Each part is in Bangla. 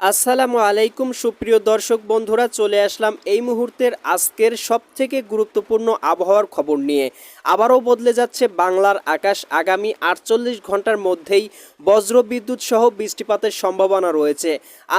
আসসালামু আলাইকুম, সুপ্রিয় দর্শক বন্ধুরা, চলে আসলাম এই মুহূর্তের আজকের সবথেকে গুরুত্বপূর্ণ আবহাওয়ার খবর নিয়ে। আবারও বদলে যাচ্ছে বাংলার আকাশ। আগামী আটচল্লিশ ঘণ্টার মধ্যেই বজ্র বিদ্যুৎ সহ বৃষ্টিপাতের সম্ভাবনা রয়েছে।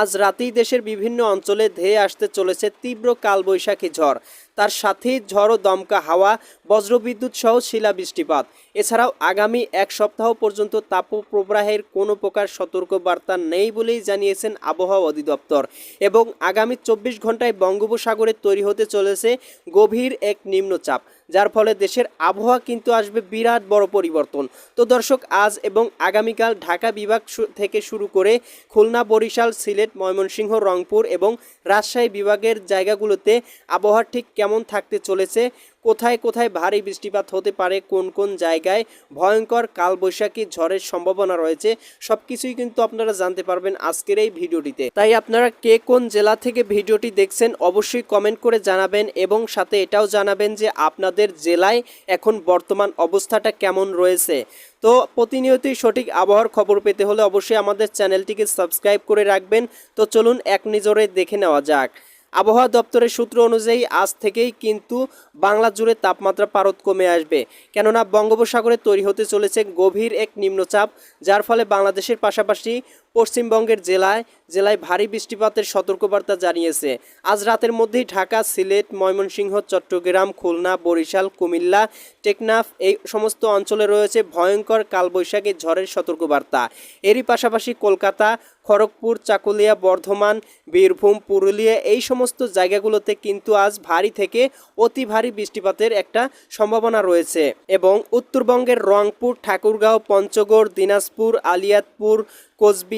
আজ রাতেই দেশের বিভিন্ন অঞ্চলে ধেয়ে আসতে চলেছে তীব্র কালবৈশাখী ঝড়। তার সাথে ঝড় ও দমকা হাওয়া, বজ্রবিদ্যুৎ সহ শিলা বৃষ্টিপাত এছাড়াও আগামী এক সপ্তাহ পর্যন্ত তাপপ্রবাহের কোনো প্রকার সতর্কবার্তা নেই বলেই জানিয়েছেন আবহাওয়া অধিদপ্তর এবং আগামী চব্বিশ ঘন্টায় বঙ্গোপসাগরে তৈরি হতে চলেছে গভীর এক নিম্নচাপ। যার ফলে দেশের আবহাওয়া কিন্তু আসবে বিরাট বড় পরিবর্তন। তো দর্শক, আজ এবং আগামীকাল ঢাকা বিভাগ থেকে শুরু করে খুলনা, বরিশাল, সিলেট, ময়মনসিংহ, রংপুর এবং রাজশাহী বিভাগের জায়গাগুলোতে আবহাওয়া ঠিক কেমন থাকতে চলেছে কোথায় কোথায় ভারী বৃষ্টিপাত হতে পারে, কোন কোন জায়গায় ভয়ঙ্কর কালবৈশাখী ঝড়ের সম্ভাবনা রয়েছে সব কিছুই কিন্তু আপনারা জানতে পারবেন আজকের এই ভিডিওটিতে। তাই আপনারা কে কোন জেলা থেকে ভিডিওটি দেখছেন অবশ্যই কমেন্ট করে জানাবেন এবং সাথে এটাও জানাবেন যে আপনাদের জেলায় এখন বর্তমান অবস্থাটা কেমন রয়েছে। তো প্রতিনিয়তই সঠিক আবহাওয়ার খবর পেতে হলে অবশ্যই আমাদের চ্যানেলটিকে সাবস্ক্রাইব করে রাখবেন। তো চলুন এক নজরে দেখে নেওয়া যাক। আবহাওয়া দপ্তরের সূত্র অনুযায়ী আজ থেকেই কিন্তু বাংলা জুড়ে তাপমাত্রা পারদ কমে আসবে। কেননা বঙ্গোপসাগরে তৈরি হতে চলেছে গভীর এক নিম্নচাপ, যার ফলে বাংলাদেশের পাশাপাশি পশ্চিমবঙ্গের জেলায় জেলায় ভারী বৃষ্টিপাতের সতর্কবার্তা জানিয়েছে। আজ রাতের মধ্যেই ঢাকা, সিলেট, ময়মনসিংহ, চট্টগ্রাম, খুলনা, বরিশাল, কুমিল্লা, টেকনাফ এই সমস্ত অঞ্চলে রয়েছে ভয়ঙ্কর কালবৈশাখী ঝড়ের সতর্কবার্তা। এরই পাশাপাশি কলকাতা, খড়গপুর, চাকুলিয়া, বর্ধমান, বীরভূম, পুরুলিয়া এই সমস্ত জায়গাগুলোতে কিন্তু আজ ভারী থেকে অতি ভারী বৃষ্টিপাতের একটা সম্ভাবনা রয়েছে এবং উত্তরবঙ্গের রংপুর, ঠাকুরগাঁও, পঞ্চগড়, দিনাজপুর, আলিয়াতপুর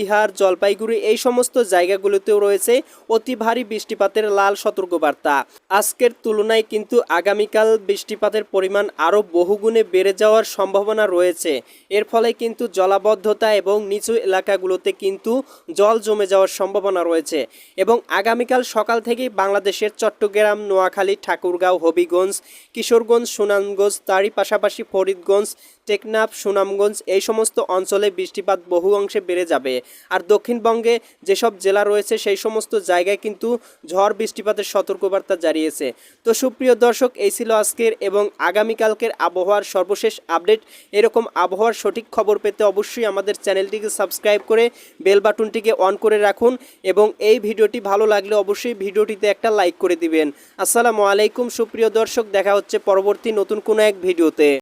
কোচবিহার জলপাইগুড়ি এই সমস্ত জায়গাগুলোতেও রয়েছে অতি ভারী বৃষ্টিপাতের লাল সতর্কবার্তা। আজকের তুলনায় কিন্তু আগামীকাল বৃষ্টিপাতের পরিমাণ আরও বহুগুণে বেড়ে যাওয়ার সম্ভাবনা রয়েছে। এর ফলে কিন্তু জলাবদ্ধতা এবং নিচু এলাকাগুলোতে কিন্তু জল জমে যাওয়ার সম্ভাবনা রয়েছে এবং আগামীকাল সকাল থেকেই বাংলাদেশের চট্টগ্রাম, নোয়াখালী, ঠাকুরগাঁও, হবিগঞ্জ, কিশোরগঞ্জ, সুনামগঞ্জ, তারই পাশাপাশি ফরিদগঞ্জ টেকনাফ, সুনামগঞ্জ এই সমস্ত অঞ্চলে বৃষ্টিপাত বহু অংশে বেড়ে যাবে। আর দক্ষিণবঙ্গে যেসব জেলা রয়েছে সেই সমস্ত জায়গায় কিন্তু ঝড় বৃষ্টিপাতের সতর্কবার্তা জারিয়েছে। তো সুপ্রিয় দর্শক, এই ছিল আজকের এবং আগামীকালকের আবহাওয়ার সর্বশেষ আপডেট। এরকম আবহাওয়ার সঠিক খবর পেতে অবশ্যই আমাদের চ্যানেলটিকে সাবস্ক্রাইব করে বেল বাটনটিকে অন করে রাখুন এবং এই ভিডিওটি ভালো লাগলে অবশ্যই ভিডিওটিতে একটা লাইক করে দিবেন। আসসালামু আলাইকুম, সুপ্রিয় দর্শক, দেখা হচ্ছে পরবর্তী নতুন কোনো এক ভিডিওতে।